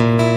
Thank you.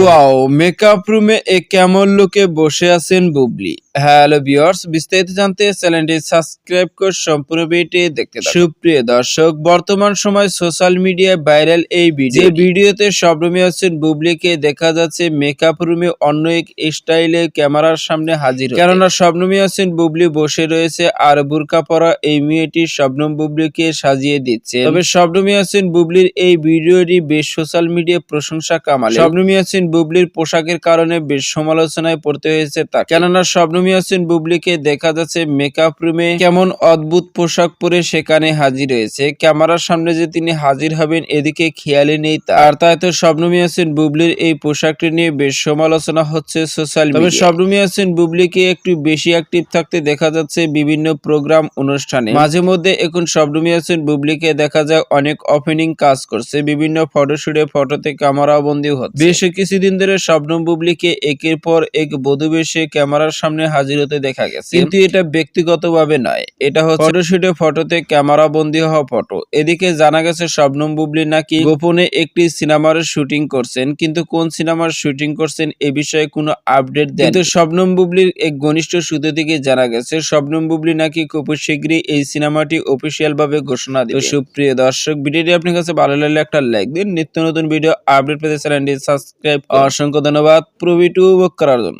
Wow makeup রুমে এ কেমন লোকে বসে আছেন বুবলি? হ্যালো ভিউয়ার্স বিস্তারিত জানতে চ্যানেলটি সাবস্ক্রাইব করে সম্পূর্ণ ভিডিওটি দেখতে সুপ্রিয় দর্শক, বর্তমান সময় সোশ্যাল মিডিয়ায় ভাইরাল এই ভিডিও ভিডিওতে শবনমী হোসেন বুবলিকে দেখা যাচ্ছে মেকআপ রুমে অন্য এক স্টাইলে ক্যামেরার সামনে হাজির কেননা শবনমী হোসেন বুবলি বসে রয়েছে আর বুরকা পরা এই মেয়েটি শবনম বুবলিকে সাজিয়ে দিচ্ছে। তবে শবনমী হোসেন বুবলির এই ভিডিওটি বেশ সোশ্যাল মিডিয়ায় প্রশংসা কামালে। শবনমী হোসেন বুবলির পোশাকের কারণে বেশ সমালোচনায় পড়তে হয়েছে তা কেননা শবনমী হোসেন বুবলিকে দেখা যাচ্ছে মেকআপ রুমে কেমন অদ্ভুত পোশাক পরে সেখানে হাজির হয়েছে। ক্যামেরার সামনে যে তিনি হাজির হবেন এদিকে খেয়ালে নেই আর তাই তো শবনমী হোসেন বুবলির এই পোশাকটি নিয়ে বেশ সমালোচনা হচ্ছে সোশ্যাল তবে শবনমী হোসেন বুবলিকে একটু বেশি অ্যাক্টিভ থাকতে দেখা যাচ্ছে বিভিন্ন প্রোগ্রাম অনুষ্ঠানে। মাঝে মধ্যে এখন শবনমী হোসেন বুবলিকে দেখা যায় অনেক ওপেনিং কাজ করছে বিভিন্ন ফটোশুটে ফটোতে ক্যামেরা বন্দী হচ্ছে। বেশ কিছুদিন ধরে শবনম বুবলিকে একের পর এক বধূ বেশে ক্যামেরার সামনে হাজির হতে দেখা গেছে। কিন্তু এটা ব্যক্তিগতভাবে নয়। এটা হচ্ছে ফটোশুটে ফটোতে ক্যামেরা বন্দী হওয়া ফটো। এদিকে জানা গেছে শবনম বুবলি নাকি গোপনে একটি সিনেমার শুটিং করছেন, কিন্তু কোন সিনেমার শুটিং করছেন এ বিষয়ে কোনো আপডেট দেন কিন্তু শবনম বুবলির এক ঘনিষ্ঠ সূত্র থেকে জানা গেছে শবনম বুবলি নাকি খুব শীঘ্রই এই সিনেমাটি অফিসিয়াল ভাবে ঘোষণা দিবে। সুপ্রিয় দর্শক, ভিডিওটি আপনার কাছে ভালো লাগলে একটা লাইক দিন। নিত্য নতুন ভিডিও আপডেট পেতে চ্যানেলটি সাবস্ক্রাইব অসংখ্য ধন্যবাদ প্রবি টু করার জন্য।